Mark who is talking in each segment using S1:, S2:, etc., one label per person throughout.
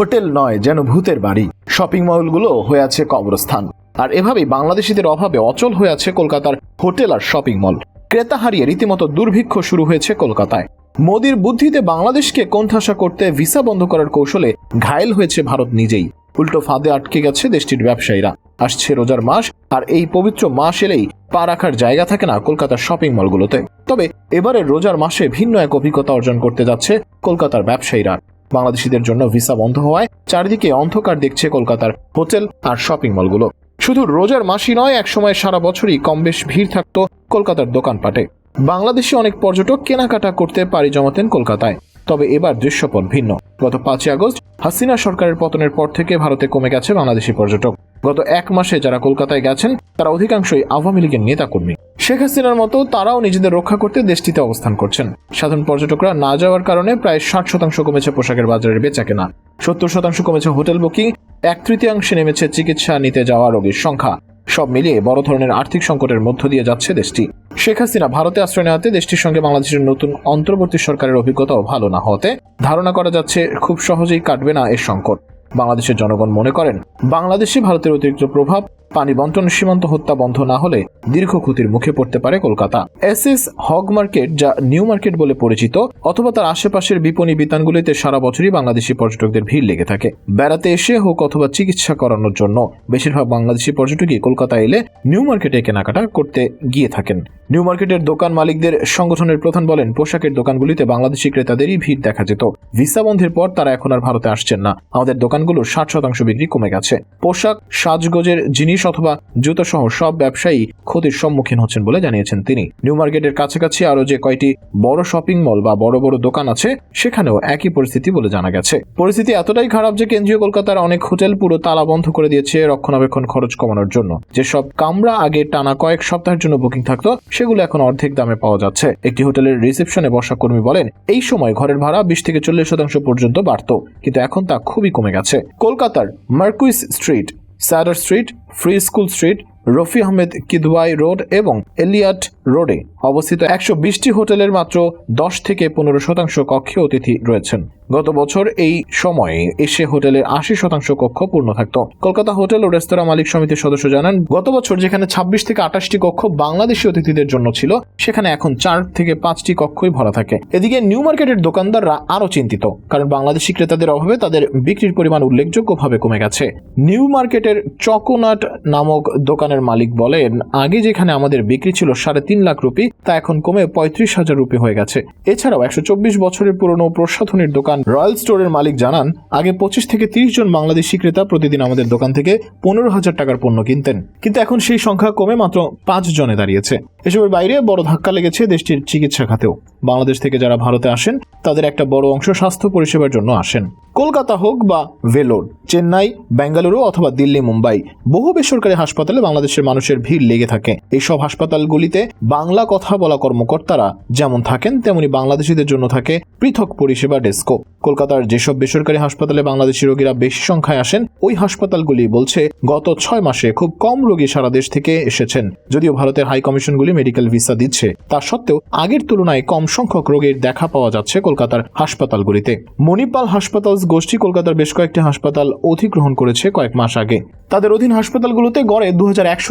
S1: Hotel নয়, যেন ভূতের বাড়ি। শপিং মলগুলো হয়ে আছে কবরস্থান। আর এভাবেই বাংলাদেশিদের অভাবে অচল হয়ে আছে কলকাতার হোটেল আর শপিং মল। ক্রেতা হারিয়ে রীতিমতো দুর্ভিক্ষ শুরু হয়েছে কলকাতায়। মোদির বুদ্ধিতে বাংলাদেশকে কোণঠাসা করতে ভিসা বন্ধ করার কৌশলে ঘায়েল হয়েছে ভারত নিজেই। উল্টো ফাঁদে আটকে গেছে দেশটির ব্যবসায়ীরা। আসছে রোজার মাস, আর এই পবিত্র মাস এলেই পা রাখার জায়গা থাকে না কলকাতার শপিং মলগুলোতে। তবে এবারে রোজার মাসে ভিন্ন এক অভিজ্ঞতা অর্জন করতে যাচ্ছে কলকাতার ব্যবসায়ীরা। বাংলাদেশিদের জন্য ভিসা বন্ধ হওয়ায় চারিদিকে অন্ধকার দেখছে কলকাতার হোটেল আর শপিং মলগুলো। শুধু রোজার মাসি নয়, একসময় সারা বছরই কম বেশ ভিড় থাকতো কলকাতার দোকানপাটে। বাংলাদেশে অনেক পর্যটক কেনাকাটা করতে পারি জমাতেন কলকাতায়। তবে এবার দৃশ্যপট ভিন্ন। গত পাঁচই আগস্ট, হাসিনা সরকারের পতনের পর থেকে ভারতে কমে গেছে বাংলাদেশি পর্যটক। গত এক মাসে যারা কলকাতায় গেছেন, তারা অধিকাংশই আওয়ামী লীগের নেতাকর্মী। শেখ হাসিনার মতো তারাও নিজেদের রক্ষা করতে দেশটিতে অবস্থান করছেন। সাধারণ পর্যটকরা না যাওয়ার কারণে প্রায় ষাট শতাংশ কমেছে পোশাকের বাজারের বেচা কেনা। সত্তর শতাংশ কমেছে হোটেল বুকিং, এক তৃতীয়াংশে নেমেছে চিকিৎসা নিতে যাওয়া রোগীর সংখ্যা। সব মিলিয়ে বড় ধরনের আর্থিক সংকটের মধ্য দিয়ে যাচ্ছে দেশটি। শেখ হাসিনা ভারতে আশ্রয় নেওয়াতে দেশটির সঙ্গে বাংলাদেশের নতুন অন্তর্বর্তী সরকারের অভিজ্ঞতাও ভালো না হতে ধারণা করা যাচ্ছে খুব সহজেই কাটবে না এর সংকট। বাংলাদেশের জনগণ মনে করেন বাংলাদেশে ভারতের অতিরিক্ত প্রভাব পানি বন্টন সীমান্ত হত্যা বন্ধ না হলে দীর্ঘ ক্ষতির মুখে পড়তে পারে Kolkata. S S Hogg market, যা নিউ মার্কেট বলে পরিচিত, অথবা তার আশেপাশের বিপণী বিতানগুলিতে সারা বছরই বাংলাদেশি পর্যটকদের ভিড় লেগে থাকে। বেড়াতে এসে হোক অথবা চিকিৎসা করানোর জন্য, বেশিরভাগ বাংলাদেশি পর্যটকই কলকাতা এলে নিউ মার্কেটে কেনাকাটা করতে গিয়ে থাকেন। নিউ মার্কেটের দোকান মালিকদের সংগঠনের প্রধান বলেন, পোশাকের দোকানগুলিতে বাংলাদেশি ক্রেতাদেরই ভিড় দেখা যেত। ভিসা বন্ধের পর তারা এখন আর ভারতে আসছেন না। আমাদের দোকানগুলোর ষাট শতাংশ বিক্রি কমে গেছে। পোশাক, সাজগোজের জিনিস অথবা জুতো সহ সব ব্যবসায়ী ক্ষতির সম্মুখীন হচ্ছেন বলে জানিয়েছেন তিনি। নিউ মার্কেটের কাছাকাছি আরও যে কয়টি বড় শপিং মল বা বড় বড় দোকান আছে, সেখানেও একই পরিস্থিতি বলে জানা গেছে। পরিস্থিতি এতটাই খারাপ যে কেন্দ্রীয় কলকাতার অনেক হোটেল পুরো তালা বন্ধ করে দিয়েছে রক্ষণাবেক্ষণ খরচ কমানোর জন্য। যেসব কামরা আগে টানা কয়েক সপ্তাহের জন্য বুকিং থাকতো, সেগুলো এখন অর্ধেক দামে পাওয়া যাচ্ছে। একটি হোটেলের রিসেপশনে বসা কর্মী বলেন, এই সময় ঘরের ভাড়া বিশ থেকে চল্লিশ শতাংশ পর্যন্ত বাড়তো, কিন্তু এখন তা খুবই কমে গেছে। কলকাতার Marquis street Sudder street, free school street, Rafi Ahmed Kidwai road এবং এলিয়াট রোডে অবস্থিত একশো বিশটি হোটেলের মাত্র দশ থেকে পনেরো শতাংশ কক্ষে অতিথি রয়েছেন। গত বছর এই সময়ে এসে হোটেলের আশি শতাংশ কক্ষ পূর্ণ থাকত। কলকাতা হোটেল ও রেস্তোরাঁ মালিক সমিতির সদস্য জানান, গত বছর যেখানে ছাব্বিশ থেকে আঠাশটি কক্ষ বাংলাদেশি অতিথিদের জন্য ছিল, সেখানে এখন চার থেকে পাঁচটি কক্ষই ভরা থাকে। এদিকে নিউ মার্কেটের দোকানদাররা আরও চিন্তিত, কারণ বাংলাদেশি ক্রেতাদের অভাবে তাদের বিক্রির পরিমাণ উল্লেখযোগ্যভাবে কমে গেছে। নিউ মার্কেটের চকোনাট নামক দোকানের মালিক বলেন, আগে যেখানে আমাদের বিক্রি ছিল সাড়ে তিন লাখ রুপি, তা এখন কমে পঁয়ত্রিশ হাজার রুপি হয়ে গেছে। এছাড়াও একশো চব্বিশ বছরের পুরনো প্রসাধনীর দোকান রয়্যাল স্টোরের মালিক জানান, আগে পঁচিশ থেকে তিরিশ জন বাংলাদেশি ক্রেতা প্রতিদিন আমাদের দোকান থেকে পনেরো হাজার টাকার পণ্য কিনতেন। কিন্তু এখন সেই সংখ্যা কমে মাত্র পাঁচ জনে দাঁড়িয়েছে। এসবের বাইরে বড় ধাক্কা লেগেছে দেশটির চিকিৎসা খাতেও। বাংলাদেশ থেকে যারা ভারতে আসেন, তাদের একটা বড় অংশ স্বাস্থ্য পরিষেবার জন্য আসেন। কলকাতা হোক বা ভেলোর, চেন্নাই, বেঙ্গালুরু অথবা দিল্লি, মুম্বাই, বহু বেসরকারি হাসপাতালে বাংলাদেশের মানুষের ভিড় লেগে থাকে। এই সব হাসপাতালগুলিতে বাংলা কথা বলা কর্মকর্তারা যেমন থাকেন, তেমনি বাংলাদেশিদের জন্য থাকে পৃথক পরিষেবা ডেস্কো। কলকাতার যেসব বেসরকারি হাসপাতালে বাংলাদেশি রোগীরা বেশি সংখ্যায় আসেন, ওই হাসপাতালগুলি বলছে, গত ছয় মাসে খুব কম রোগী সারা দেশ থেকে এসেছেন, যদিও ভারতের হাই কমিশনগুলি মেডিকেল ভিসা দিচ্ছে। তা সত্ত্বেও আগের তুলনায় কম সংখ্যক রোগীর দেখা পাওয়া যাচ্ছে কলকাতার হাসপাতালগুলিতে। মণিপাল হাসপাতাল গোষ্ঠী কলকাতার বেশ কয়েকটি হাসপাতাল অধিগ্রহণ করেছে কয়েক মাস আগে। তাদের অধীন হাসপাতালগুলোতে গড়ে দু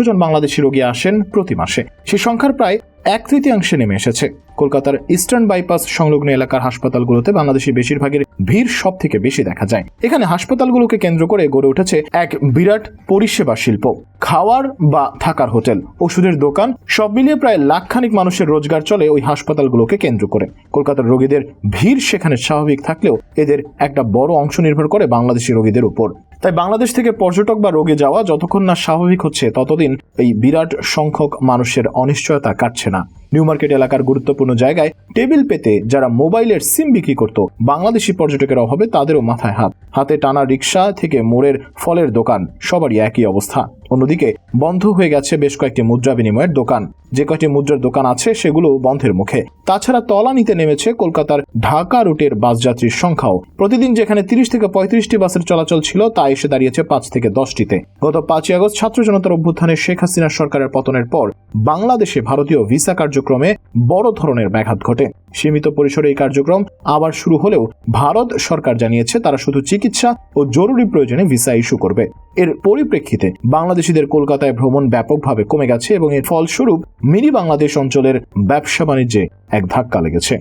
S1: জন বাংলাদেশি রোগী আসেন প্রতি মাসে। সে সংখ্যার প্রায় এক তৃতীয়াংশে নেমে এসেছে। কলকাতার ইস্টার্ন বাইপাস সংলগ্ন এলাকার হাসপাতালগুলোতে বাংলাদেশি বেশিরভাগের ভিড় সব থেকে বেশি দেখা যায়। এখানে হাসপাতালগুলোকে কেন্দ্র করে গড়ে উঠেছে এক বিরাট পরিষেবা শিল্প। খাওয়ার বা থাকার হোটেল, ওষুধের দোকান, সব মিলিয়ে প্রায় লাখখানিক মানুষের রোজগার চলে ওই হাসপাতালগুলোকে কেন্দ্র করে। কলকাতার রোগীদের ভিড় সেখানে স্বাভাবিক থাকলেও এদের একটা বড় অংশ নির্ভর করে বাংলাদেশি রোগীদের উপর। তাই বাংলাদেশ থেকে পর্যটক বা রোগে যাওয়া যতক্ষণ না স্বাভাবিক হচ্ছে, ততদিন এই বিরাট সংখ্যক মানুষের অনিশ্চয়তা কাটছে না। নিউ মার্কেট এলাকার গুরুত্বপূর্ণ জায়গায় টেবিল পেতে যারা মোবাইলের সিম বিক্রি করত, বাংলাদেশি পর্যটকের অভাবে তাদেরও মাথায় হাত। হাতে টানা রিক্সা থেকে মোড়ের ফলের দোকান, সবারই একই অবস্থা। অন্যদিকে বন্ধ হয়ে গেছে বেশ কয়েকটি মুদ্রা বিনিময়ের দোকান। যে কয়টি মুদ্রার দোকান আছে সেগুলো বন্ধের মুখে। তাছাড়া তলানিতে নেমেছে কলকাতার ঢাকা রুটের বাসযাত্রীর সংখ্যাও। প্রতিদিন যেখানে তিরিশ থেকে পঁয়ত্রিশটি বাসের চলাচল ছিল, তা এসে দাঁড়িয়েছে পাঁচ থেকে দশটিতে। গত পাঁচই আগস্ট ছাত্র জনতার অভ্যুত্থানে শেখ হাসিনা সরকারের পতনের পর বাংলাদেশে ভারতীয় ভিসা কার্যক্রমে বড় ধরনের ব্যাঘাত ঘটে। সীমিত পরিসরে এই কার্যক্রম আবার শুরু হলেও ভারত সরকার জানিয়েছে তারা শুধু চিকিৎসা ও জরুরি প্রয়োজনে ভিসা ইস্যু করবে। এর পরিপ্রেক্ষিতে বাংলাদেশিদের কলকাতায় ভ্রমণ ব্যাপকভাবে কমে গেছে এবং এর ফলস্বরূপ মিনি বাংলাদেশ অঞ্চলের ব্যবসা বাণিজ্যে এক ধাক্কা লেগেছে।